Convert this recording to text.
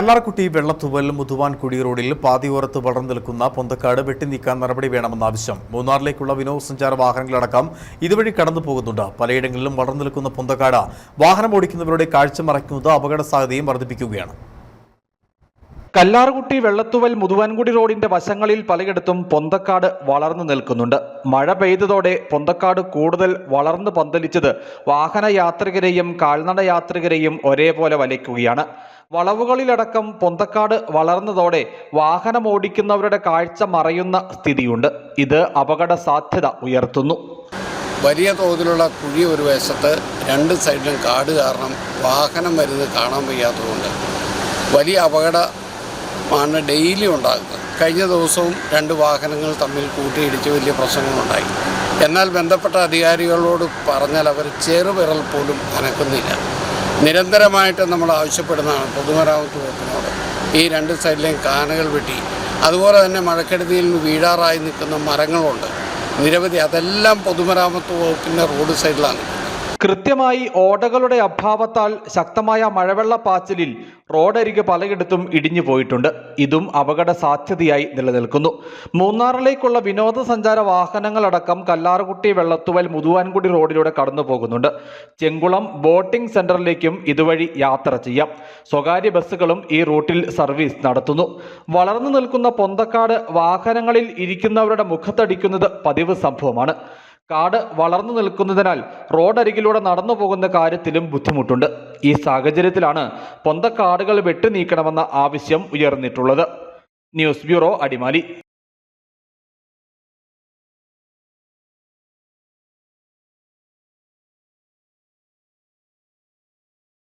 കല്ലാർകുട്ടി വെള്ളത്തുവൽ മുതുവാൻ കുടി റോഡിൽ പാതിയോരത്ത് വളർന്നു നിൽക്കുന്ന പൊന്തക്കാട് വെട്ടിനീക്കാൻ നടപടി വേണമെന്ന ആവശ്യം. മൂന്നാറിലേക്കുള്ള വിനോദസഞ്ചാര വാഹനങ്ങളടക്കം ഇതുവഴി കടന്നു പോകുന്നുണ്ട്. പലയിടങ്ങളിലും വളർന്നു നിൽക്കുന്ന പൊന്തക്കാട് വാഹനം ഓടിക്കുന്നവരുടെ കാഴ്ച മറയ്ക്കുന്നത് അപകട സാധ്യതയും വർദ്ധിപ്പിക്കുകയാണ്. കല്ലാർകുട്ടി വെള്ളത്തുവൽ മുതുവൻകുടി റോഡിന്റെ വശങ്ങളിൽ പലയിടത്തും പൊന്തക്കാട് വളർന്നു നിൽക്കുന്നുണ്ട്. മഴ പെയ്തതോടെ പൊന്തക്കാട് കൂടുതൽ വളർന്നു പന്തലിച്ചത് വാഹന യാത്രികരെയും കാൽനട യാത്രികരെയും ഒരേപോലെ വലയ്ക്കുകയാണ് വളവുകളിലടക്കം പൊന്തക്കാട് വളർന്നതോടെ വാഹനം ഓടിക്കുന്നവരുടെ കാഴ്ച മറയുന്ന സ്ഥിതിയുണ്ട്. ഇത് അപകട സാധ്യത ഉയർത്തുന്നു. വലിയ തോതിലുള്ള കുഴി ഒരു വശത്ത് രണ്ട് സൈഡിലും കാട് കാരണം വാഹനം വരുന്നത് കാണാൻ വയ്യാത്തതുകൊണ്ട് വലിയ അപകടമാണ് ഡെയിലി ഉണ്ടാകുന്നത് കഴിഞ്ഞ ദിവസവും രണ്ട് വാഹനങ്ങൾ തമ്മിൽ കൂട്ടിയിടിച്ച് വലിയ പ്രശ്നങ്ങളുണ്ടായി. എന്നാൽ ബന്ധപ്പെട്ട അധികാരികളോട് പറഞ്ഞാൽ അവർ ചെറുവിരൽ പോലും അനക്കുന്നില്ല. നിരന്തരമായിട്ട് നമ്മൾ ആവശ്യപ്പെടുന്നതാണ് പൊതുമരാമത്ത് വകുപ്പിനോട്. ഈ രണ്ട് സൈഡിലെയും കാനകൾ വെട്ടി. അതുപോലെ തന്നെ മഴക്കെടുതിയിൽ വീഴാറായി നിൽക്കുന്ന മരങ്ങളുണ്ട്. നിരവധി അതെല്ലാം പൊതുമരാമത്ത് വകുപ്പിന്റെ റോഡ് സൈഡിലാണ്. കൃത്യമായി ഓടകളുടെ അഭാവത്താൽ ശക്തമായ മഴവെള്ള പാച്ചിലിൽ റോഡരികെ പലയിടത്തും ഇടിഞ്ഞു പോയിട്ടുണ്ട്. ഇതും അപകട സാധ്യതയായി നിലനിൽക്കുന്നു. മൂന്നാറിലേക്കുള്ള വിനോദസഞ്ചാര വാഹനങ്ങളടക്കം കല്ലാർകുട്ടി വെള്ളത്തുവൽ മുതുവാൻകുടി റോഡിലൂടെ കടന്നു പോകുന്നുണ്ട് ചെങ്കുളം ബോട്ടിംഗ് സെന്ററിലേക്കും ഇതുവഴി യാത്ര ചെയ്യാം. സ്വകാര്യ ബസ്സുകളും ഈ റൂട്ടിൽ സർവീസ് നടത്തുന്നു. വളർന്നു നിൽക്കുന്ന പൊന്തക്കാട് വാഹനങ്ങളിൽ ഇരിക്കുന്നവരുടെ മുഖത്തടിക്കുന്നത് പതിവ് സംഭവമാണ്. കാട് വളർന്നു നിൽക്കുന്നതിനാൽ റോഡരികിലൂടെ നടന്നു പോകുന്ന കാര്യത്തിലും ബുദ്ധിമുട്ടുണ്ട്. ഈ സാഹചര്യത്തിലാണ് പൊന്തക്കാടുകൾ വെട്ടി നീക്കണമെന്ന ആവശ്യം ഉയർന്നിട്ടുള്ളത്. News bureau Adimali.